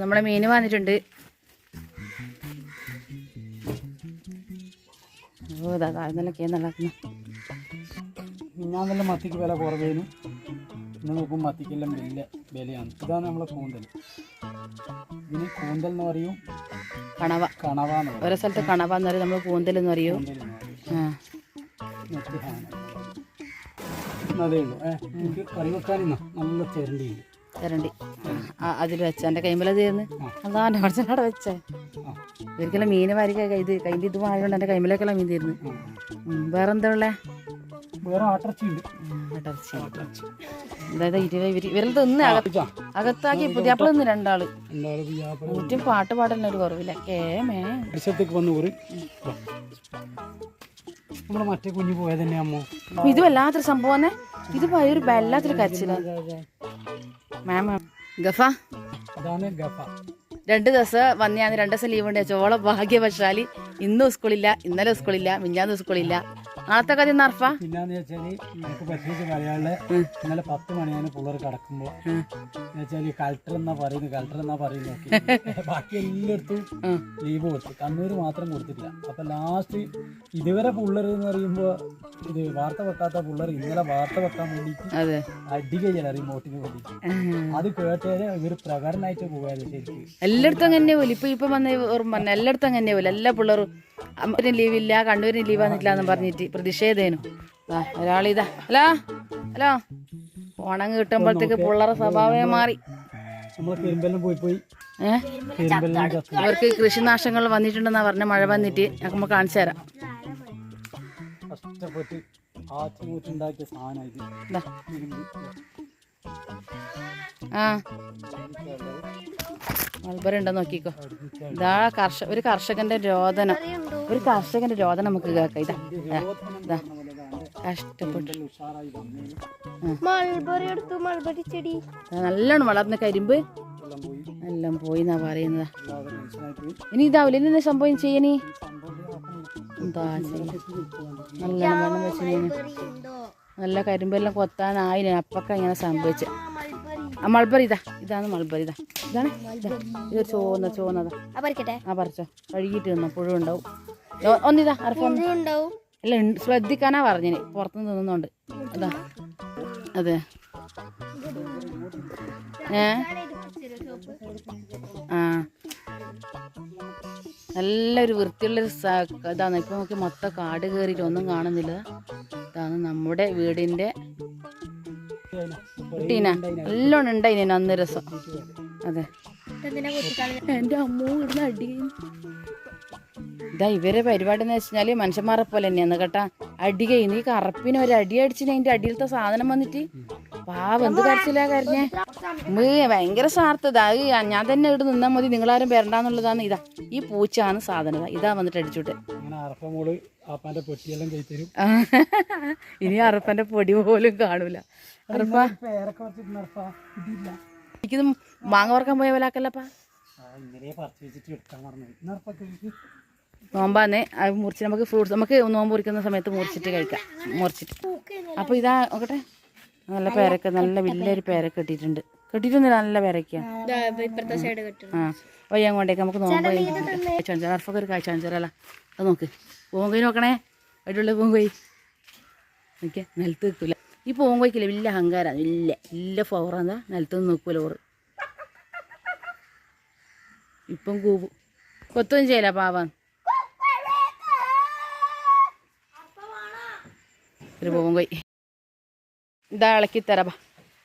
നമ്മളെ മീൻ വന്നിട്ടുണ്ട്. ഓ ഇതാ താഴ്ന്നല്ലൊക്കെ നല്ലാക്കുന്നു മിഞ്ഞാന്നെല്ലാം മത്തിക്ക് വില കുറവേനു. ഇന്ന് നോക്കും മത്തിക്കെല്ലാം വലിയ വിലയാണ്. ഇതാണ് നമ്മളെ കൂന്തൽ. ഇതിന് കൂന്തൽ എന്ന് പറയും കണവ. കണവ ഓരോ സ്ഥലത്ത് കണവ എന്ന് പറയും നമ്മൾ കൂന്തൽ എന്ന് പറയൂ. അതേ ഉള്ളൂ. കറി വെക്കാനിന്ന നല്ല ചിരണ്ടിയുണ്ട് തരണ്ടി. അതിൽ വെച്ച. എന്റെ കൈമല തീർന്ന് അതാ എന്റെ കുറച്ചവിടെ വെച്ചേ. ഒരിക്കലും മീൻ വാരിക്ക ഇത് കൈന്റെ ഇത് മാറിയോണ്ട് എന്റെ കൈമലേക്കെല്ലാം മീൻ തീർന്ന്. വേറെ എന്താ ഉള്ളേ? വേറെ ആട്ടർച്ചിയുണ്ട് ഇടർച്ച അതായത് ഇരുപത് ഇവർ ഇവരിൽ തിന്ന് അകത്ത് അകത്താക്കി പുതിയാപ്പിള നിന്ന് രണ്ടാൾ. ഊറ്റും പാട്ട് പാടലിന് ഒരു കുറവില്ല. കേമേ പരിസരത്തേക്ക് വന്ന് ഊറി നമ്മുടെ മറ്റേ കുഞ്ഞു പോയത് തന്നെ അമ്മോ? ഇത് വല്ലാത്തൊരു സംഭവം ഇത് ഒരു വല്ലാത്തൊരു കരച്ചില. മാം ഗഫ? ഗഫ. രണ്ട് ദിവസം വന്നെയാണ് രണ്ട് ദിവസം ലീവ് ഉണ്ട്. ചോള ഭാഗ്യവശാലി ഇന്നും സ്കൂളില്ല ഇന്നലെ സ്കൂളില്ല മിഞ്ഞാന്ന് സ്കൂളില്ല നാളത്തെ കഥ നർഫ പിന്നെന്ന് വെച്ചാൽ നമുക്ക് പ്രത്യേകിച്ച് മലയാളിൽ ഇന്നലെ പത്ത് മണിയാണ് പിള്ളേർ കിടക്കുമ്പോ വെച്ചാൽ കളക്ടർ എന്നാ പറയുന്നത് കളക്ടർ എന്നാ പറയുന്നത് ബാക്കി എല്ലായിടത്തും ലീവ് കൊടുത്തു. കണ്ണൂര് മാത്രം കൊടുത്തിട്ടില്ല. അപ്പൊ ലാസ്റ്റ് ഇതുവരെ പിള്ളേർ എന്ന് പറയുമ്പോ ഇത് വാർത്ത വെക്കാത്ത പിള്ളേർ ഇന്നലെ വാർത്ത വെക്കാൻ വേണ്ടിട്ട് അടികയ്യല്ല റിമോട്ടിന് വേണ്ടിയിട്ട്. അത് കേട്ടേരെ ഇവർ പ്രകടനായിട്ട് പോകാതെ ശരിക്കും? എല്ലായിടത്തും അങ്ങനെ പോലും. ഇപ്പൊ ഇപ്പൊ വന്ന ഓർമ്മ എല്ലായിടത്തും അങ്ങനെ പോലും. എല്ലാ പിള്ളേരും ലീവ് ലീവില്ല കണ്ണൂരിന് ലീവ് വന്നിട്ടില്ല എന്ന് പറഞ്ഞിട്ട്. പ്രതിഷേധേനു. ഒരാളിതാ. ഹലോ ഹലോ ഓണം കിട്ടുമ്പോഴത്തേക്ക് പിള്ളേരെ സ്വഭാവമേ മാറി. അവർക്ക് ഇവർക്ക് കൃഷിനാശങ്ങൾ വന്നിട്ടുണ്ടെന്നാ പറഞ്ഞ മഴ വന്നിട്ട് നമുക്ക് കാണിച്ചു തരാം. ആ. മൽബറി ഉണ്ടോ നോക്കിക്കോ. ഇതാ കർഷക ഒരു കർഷകന്റെ രോദനം. ഒരു കർഷകന്റെ രോദനം നമുക്ക് കേൾക്കാം. ഇതാ ഇതാ കഷ്ടപ്പെട്ടു. നല്ലോണം വളർന്ന കരിമ്പ്. എല്ലാം പോയി എന്നാ പറയുന്നത്. ഇനി ഇതാവില്ല ഇനി സംഭവം ആക്കണം. എന്താ നല്ല നല്ലോണം വെള്ളം വെച്ച് നല്ല കരിമ്പെല്ലാം കൊത്താനായി അപ്പൊക്കെ ഇങ്ങനെ സംഭവിച്ചത് മൾബറി ഇതാ. ഇതാണ് മൾബറി ഇതാ. ഇതാണ് ഇത്. ചോന്ന ചോന്നതാ ആ പറിക്കട്ടെ. ആ പറിച്ചോ. കഴുകിയിട്ട് തിന്നോ. പുഴു ഉണ്ടാവും ഒന്നിതാ അല്ല ശ്രദ്ധിക്കാനാ പറഞ്ഞിന്. പുറത്തുനിന്ന് തിന്നുന്നുണ്ട്. അതാ. അതെ. ഏ? ആ. നല്ലൊരു വൃത്തിയുള്ളൊരു ഇതാണ്. ഇപ്പൊ നോക്കി മൊത്തം കാട് കയറിയിട്ട് ഒന്നും കാണുന്നില്ല. ഇതാണ് നമ്മുടെ വീടിന്റെ കുട്ടീന നല്ലോണം ഉണ്ടായിന് അന്ന് രസം. അതെ. എന്റെ അമ്മോ ഇവിടുന്ന് അടി. ഇതാ ഇവരെ പരിപാടി എന്ന് വെച്ചാൽ മനുഷ്യന്മാരെ പോലെ തന്നെയാണ് കേട്ടാ. അടി കഴിഞ്ഞ് ഈ കറപ്പിന് ഒരു അടി അടിച്ചിന് അതിന്റെ അടിയിലത്തെ സാധനം വന്നിട്ട്. പാവം എന്ത് കരച്ചിലാ കരഞ്ഞേ. ഭയങ്കര സ്വാർത്ഥത അത് ഞാൻ തന്നെ ഇവിടെ നിന്നാ മതി നിങ്ങളാരും വരണ്ടാന്നുള്ളതാണ്. ഇതാ ഈ പൂച്ചാണ് സാധനം. ഇതാ. വന്നിട്ട് അടിച്ചോട്ടെ. ഇനി അറപ്പന്റെ പൊടി പോലും കാണൂല. എനിക്കിത് മാങ്ങ പറക്കാൻ പോയ പോലെ ആക്കല്ലപ്പാ ആ ഇന്നലെ പറിച്ച് വെച്ചിട്ട് എടുക്കാൻ മറന്നു നടപ്പൊക്കെ നോമ്പാന്ന്. അത് മുറിച്ച് നമുക്ക് ഫ്രൂട്ട്സ് നമുക്ക് നോമ്പ് മുറിക്കുന്ന സമയത്ത് മുറിച്ചിട്ട് കഴിക്കാം. മുറിച്ചിട്ട്. അപ്പോൾ ഇതാ നോക്കട്ടെ. നല്ല പേരക്ക നല്ല വലിയൊരു പേരക്ക. കിട്ടിയിട്ടുണ്ട്. കിട്ടിയിട്ടൊന്നുമില്ല നല്ല പേരക്കാ ആ വയ്യാൻ കൊണ്ടേക്ക് നമുക്ക് നോമ്പ് ചഞ്ചര അർഫൊക്കെ ഒരു കാഴ്ച ചഞ്ചരല്ല അത് നോക്ക്. പൂങ്കോയി നോക്കണേ. അടിപൊളി പൂങ്കോയി നോക്കിയാ നിലത്ത് നിൽക്കില്ല ഈ പൂങ്കോയ്ക്കില്ല വലിയ അഹങ്കാരാണ് ഇല്ല ഇല്ല ഫവറാന്താ നിലത്ത് നോക്കൂല ഓറ് ഇപ്പം കൂപു കൊത്തൊന്നും ചെയ്യല പാവാൻ ഒരു പൂങ്കോയി ഇതാ ഇളക്കിത്തരാ ബാ.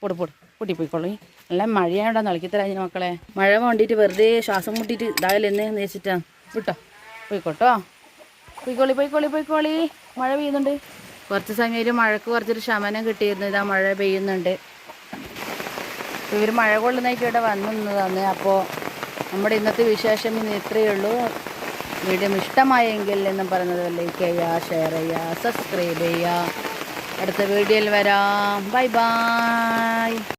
പൊടി പൊട്ടി പോയിക്കോളൂ നല്ല മഴയായോണ്ടാന്ന് ഇളക്കിത്തരാ തരാം മക്കളെ. മഴ വേണ്ടിയിട്ട് വെറുതെ ശ്വാസം മുട്ടിയിട്ട് ഇതാകലെന്ന് നേച്ചിട്ടാ വിട്ടോ. പോയിക്കോട്ടോ. പോയിക്കോളി പോയിക്കോളി പോയിക്കോളി. മഴ പെയ്യുന്നുണ്ട്. കുറച്ച് സമയം മഴക്ക് കുറച്ചൊരു ശമനം കിട്ടിയിരുന്നു. ഇതാ മഴ പെയ്യുന്നുണ്ട്. ഇവർ മഴ കൊള്ളുന്നേക്ക് ഇവിടെ വന്നു നിന്നതാണ്. അപ്പോൾ നമ്മുടെ ഇന്നത്തെ വിശേഷം ഇന്ന് ഇത്രയേ ഉള്ളൂ. വീഡിയോ ഇഷ്ടമായെങ്കിൽ എന്നും പറയുന്നത് ലൈക്ക് ചെയ്യുക ഷെയർ ചെയ്യുക സബ്സ്ക്രൈബ് ചെയ്യുക. അടുത്ത വീഡിയോയിൽ വരാം. Bye bye